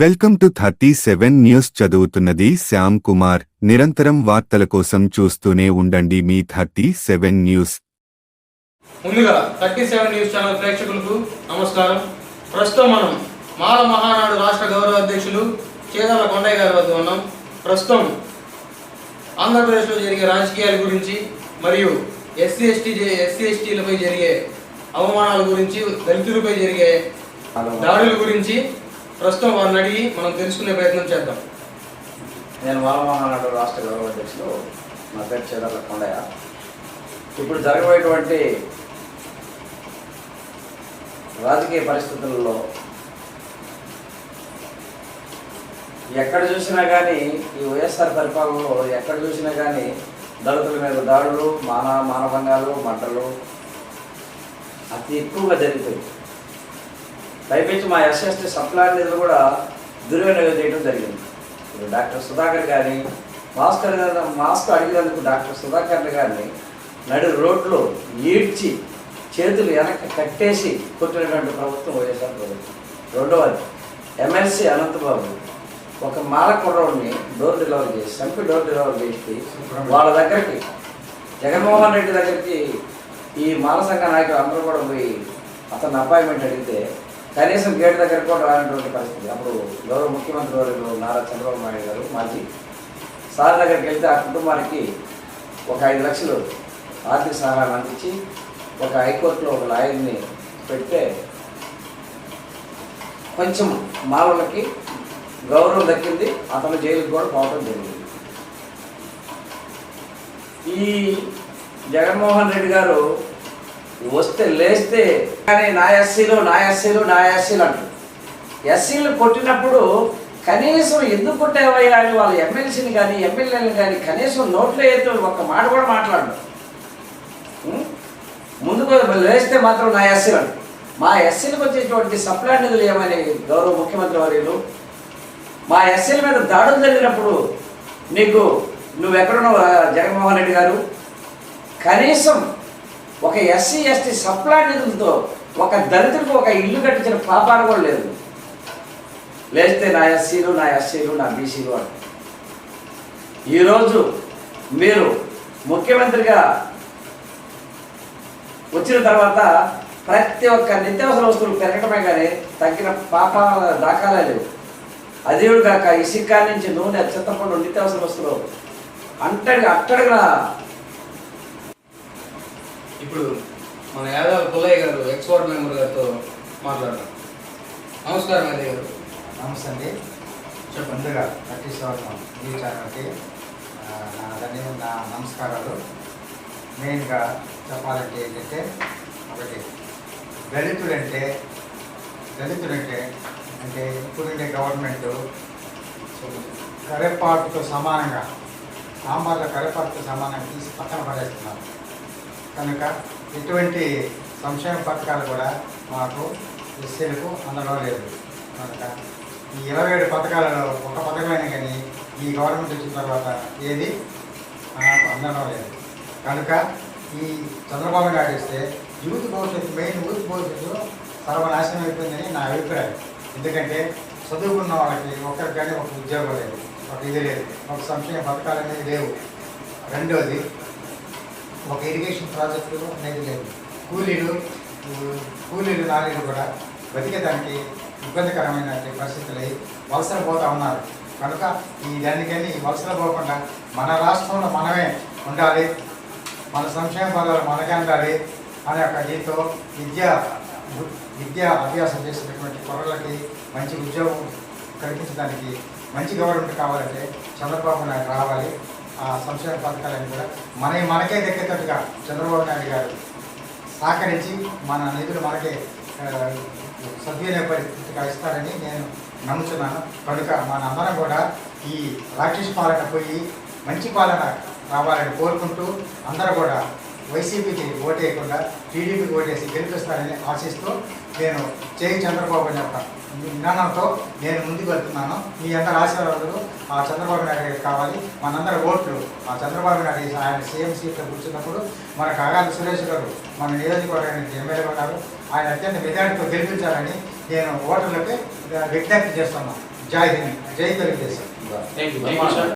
Welcome to thirty seven news చదువుతున్నది శ్యామ్ కుమార్. నిరంతరం వార్తల కోసం చూస్తూనే ఉండండి మీ థర్టీ సెవెన్ న్యూస్. ముందుగా థర్టీ సెవెన్ న్యూస్ ఛానల్ ప్రేక్షకులకు నమస్కారం. ప్రస్తుతం మనం మాల మహానాడు రాష్ట్ర గౌరవ అధ్యక్షులు చేదాల కొండయ్య గారి వద్ద ఉన్నాం. ప్రస్తుతం ఆంధ్రప్రదేశ్లో జరిగే రాజకీయాల గురించి మరియు ఎస్సీ ఎస్టీ ఎస్సీ ఎస్టీలపై జరిగే అవమానాల గురించి దళితులపై జరిగే దాడుల గురించి ప్రస్తుతం వారిని అడిగి మనం తెలుసుకునే ప్రయత్నం చేద్దాం. నేను వామమహానాడు రాష్ట్ర గౌరవ అధ్యక్షులు నా పేరు చేదర్ల కొండయ్య. ఇప్పుడు జరగబోయేటువంటి రాజకీయ పరిస్థితులలో ఎక్కడ చూసినా కానీ ఈ వైఎస్ఆర్ పరిపాలనలో ఎక్కడ చూసినా కానీ దళితుల మీద దాడులు మాన మానభంగాలు మంటలు అతి ఎక్కువగా జరుగుతాయి పైపించి మా ఎస్ఎస్టీ సప్లాన్ నిధులు కూడా దుర్వినియోగం చేయడం జరిగింది. ఇప్పుడు డాక్టర్ సుధాకర్ గారిని మాస్కర్ మాస్క్ అడిగినందుకు డాక్టర్ సుధాకర్ గారిని నడు రోడ్లో ఈడ్చి చేతులు వెనక్కి కట్టేసి కొట్టినటువంటి ప్రభుత్వం వైఎస్ఆర్ ప్రభుత్వం. రెండవది ఎమ్మెల్సీ అనంతబాబు ఒక మాల కుర్రోడిని డోర్ డెలివరీ చేసి చంపి డోర్ డెలివరీ చేసి వాళ్ళ దగ్గరికి జగన్మోహన్ రెడ్డి దగ్గరికి ఈ మాల సంఘ నాయకులు అందరూ కూడా పోయి అతను అపాయింట్మెంట్ అడిగితే కనీసం గేట్ దగ్గర కూడా రానటువంటి పరిస్థితి. అప్పుడు గౌరవ ముఖ్యమంత్రి వర్యులు నారా చంద్రబాబు నాయుడు గారు మాజీ సార్ దగ్గరికి వెళ్తే ఆ కుటుంబానికి ఒక ఐదు లక్షలు ఆర్థిక సహాయం అందించి ఒక హైకోర్టులో ఒక లాయర్ని పెడితే కొంచెం మాలలకి గౌరవం దక్కింది అతను జైలుకి కూడా పోవడం జరిగింది. ఈ జగన్మోహన్ రెడ్డి గారు వస్తే లేస్తే కానీ నా ఎస్సీలు నా ఎస్సీలు నా ఎస్సీలు అంటారు ఎస్సీలు కొట్టినప్పుడు కనీసం ఎందుకు కొట్టావయ్యా అని వాళ్ళ ఎమ్మెల్సీని కానీ ఎమ్మెల్యేని కానీ కనీసం నోట్లో అయితే ఒక్క మాట కూడా మాట్లాడరు ముందుకు లేస్తే మాత్రం నా ఎస్సీలు అంటారు మా ఎస్సీలకు వచ్చేటువంటి సప్లై నిధులు ఏమని గౌరవ ముఖ్యమంత్రి వర్యులు మా ఎస్సీల మీద దాడులు జరిగినప్పుడు నీకు నువ్వెక్కడున్నావు జగన్మోహన్ రెడ్డి గారు? కనీసం ఒక ఎస్సీ ఎస్టీ సప్లై నిధులతో ఒక దళితుడికి ఒక ఇల్లు కట్టించిన పాపాన కూడా లేదు. లేస్తే నా ఎస్సీలు నా ఎస్సీలు నా బీసీలు అని. ఈరోజు మీరు ముఖ్యమంత్రిగా వచ్చిన తర్వాత ప్రతి ఒక్క నిత్యావసర వస్తువులు పెరగటమే కానీ తగ్గిన పాపాల దాఖలా లేవు. అదేవిడు కాక ఇసుక నుంచి నూనె చింతపండు నిత్యావసర వస్తువులు అంటడి అట్టడిగా ఇప్పుడు మన యాదవ పుల్లయ్య గారు ఎక్స్పోర్ట్ మెంబర్ గారితో మాట్లాడదాం. నమస్కారం అదే గారు. నమస్తే అండి. చెప్పండి ముందుగా థర్టీ సెవెన్ న్యూస్ ఛానల్కి నా ధన్య నా నమస్కారాలు. మెయిన్గా చెప్పాలంటే ఏంటంటే ఒకటి దళితులంటే దళితులంటే అంటే ఇప్పుడుండే గవర్నమెంట్ కరేపాటుతో సమానంగా సాంబార్లో కరేపాటుతో సమానంగా తీసి పక్కన పడేస్తున్నారు. కనుక ఎటువంటి సంక్షేమ పథకాలు కూడా మాకు ఎస్సీలకు అందడం లేదు. కనుక ఈ ఇరవై ఏడు పథకాలలో ఒక పథకమైన కానీ ఈ గవర్నమెంట్ వచ్చిన తర్వాత ఏది మనకు అందడం లేదు. కనుక ఈ చంద్రబాబు నాయుడు ఇస్తే యూత్ భవిష్యత్తు మెయిన్ యూత్ భవిష్యత్తులో సర్వనాశనం అయిపోయిందని నా అభిప్రాయం. ఎందుకంటే చదువుకున్న వాళ్ళకి ఒక్కరికి కానీ ఒక ఉద్యోగం లేదు ఒక ఇది లేదు ఒక సంక్షేమ పథకాలు అనేది లేవు. రెండోది ఒక ఇరిగేషన్ ప్రాజెక్టు అనేది లేదు. కూలీలు కూలీలు నాలీలు కూడా బతికేదానికి ఇబ్బందికరమైన పరిస్థితులు వలసలు పోతూ ఉన్నారు. కనుక ఈ దానికని వలసలు పోకుండా మన రాష్ట్రంలో మనమే ఉండాలి. మన సంక్షేమ పదాలు మనకే ఉండాలి అనే ఒక దీంతో విద్య విద్యా అభ్యాసం చేసినటువంటి కుర్రలకి మంచి ఉద్యోగం కల్పించడానికి మంచి గవర్నమెంట్ కావాలంటే చంద్రబాబు నాయుడు రావాలి. సంక్షేమ పథకాలన్నీ కూడా మన మనకే దక్కేటట్టుగా చంద్రబాబు నాయుడు గారు సహకరించి మన నిధులు మనకే ఆ, సద్వినియోగ పరిస్థితిగా ఇస్తారని నేను నమ్ముతున్నాను కనుక మనందరం కూడా ఈ రాక్షస పాలన పోయి మంచి పాలన రావాలని కోరుకుంటూ అందరూ కూడా వైసీపీకి ఓటేయకుండా టీడీపీకి ఓటేసి గెలిపిస్తారని ఆశిస్తూ నేను జై చంద్రబాబు అని యొక్క నినాదంతో నేను ముందుకు వెళ్తున్నాను. మీ అందరి ఆశీర్వాదాలు ఆ చంద్రబాబు నాయుడు గారికి కావాలి. మనందరి ఓట్లు ఆ చంద్రబాబు నాయుడు ఆయన సీఎం సీట్లో కూర్చున్నప్పుడు మన కాగాలి సురేష్ గారు మన నియోజకవర్గానికి ఎమ్మెల్యే ఉన్నారు. ఆయన అత్యంత మెజారిటీతో గెలిపించాలని నేను ఓటర్లకి విజ్ఞప్తి చేస్తున్నాను. జై హింద్. జై తెలుగుదేశం.